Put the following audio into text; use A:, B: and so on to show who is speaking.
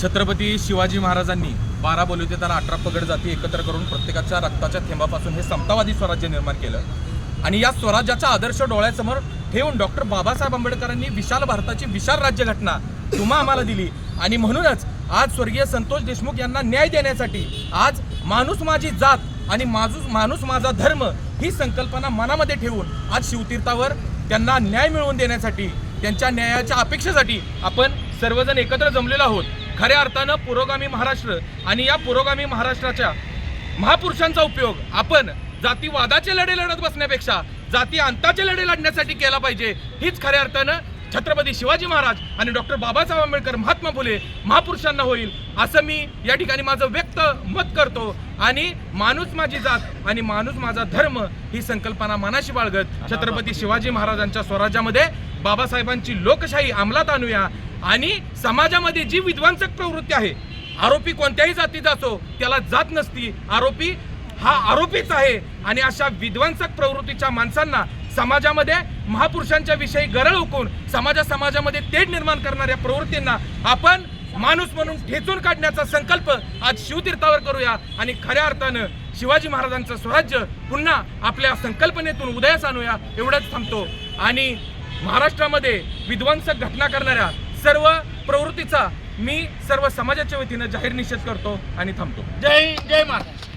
A: छत्रपती शिवाजी महाराजांनी बारा बोलवते त्याला अठरा पगड जाती एकत्र करून प्रत्येकाच्या रक्ताच्या थेंबापासून हे समतावादी स्वराज्य निर्माण केलं. आणि या स्वराज्याचा आदर्श डोळ्यासमोर ठेवून डॉक्टर बाबासाहेब आंबेडकरांनी विशाल भारताची विशाल राज्यघटना तुम्हा आम्हाला दिली. आणि म्हणूनच आज स्वर्गीय संतोष देशमुख यांना न्याय देण्यासाठी आज माणूस माझी जात आणि माणूस माणूस माझा धर्म ही संकल्पना मनामध्ये ठेवून आज शिवतीर्थावर त्यांना न्याय मिळवून देण्यासाठी त्यांच्या न्यायाच्या अपेक्षेसाठी आपण सर्वजण एकत्र जमलेलो आहोत. खऱ्या अर्थानं पुरोगामी महाराष्ट्र आणि या पुरोगामी महाराष्ट्राच्या महापुरुषांचा उपयोग आपण जातीवादाचे लढे लढत बसण्यापेक्षा जाती अंताचे लढे लढण्यासाठी केला पाहिजे. हीच खऱ्या अर्थानं छत्रपती शिवाजी महाराज आणि डॉक्टर बाबासाहेब आंबेडकर महात्मा फुले महापुरुषांना होईल असं मी या ठिकाणी माझं व्यक्त मत करतो. आणि माणूस माझी जात आणि माणूस माझा धर्म ही संकल्पना मनाशी बाळगत. छत्रपती शिवाजी महाराजांच्या स्वराज्यामध्ये बाबासाहेबांची लोकशाही अंमलात आणूया. आणि समाजामध्ये जी विध्वंसक प्रवृत्ती आहे आरोपी कोणत्याही जातीचा असो त्याला जात नसती. आरोपी हा आरोपीच आहे. आणि अशा विध्वंसक प्रवृत्तीच्या माणसांना समाजामध्ये महापुरुषांच्या विषयी गरळ ओकून समाजा समाजामध्ये तेढ निर्माण करणाऱ्या प्रवृत्तींना आपण माणूस म्हणून ठेचून काढण्याचा संकल्प आज शिवतीर्थावर करूया. आणि खऱ्या अर्थानं शिवाजी महाराजांचं स्वराज्य पुन्हा आपल्या संकल्पनेतून उदयास आणूया. एवढंच थांबतो. आणि महाराष्ट्रामध्ये विध्वंसक घटना करणाऱ्या सर्व प्रवृत्तीचा मी सर्व समाजाच्या वतीनं जाहीर निषेध करतो आणि थांबतो.
B: जय जय महाराज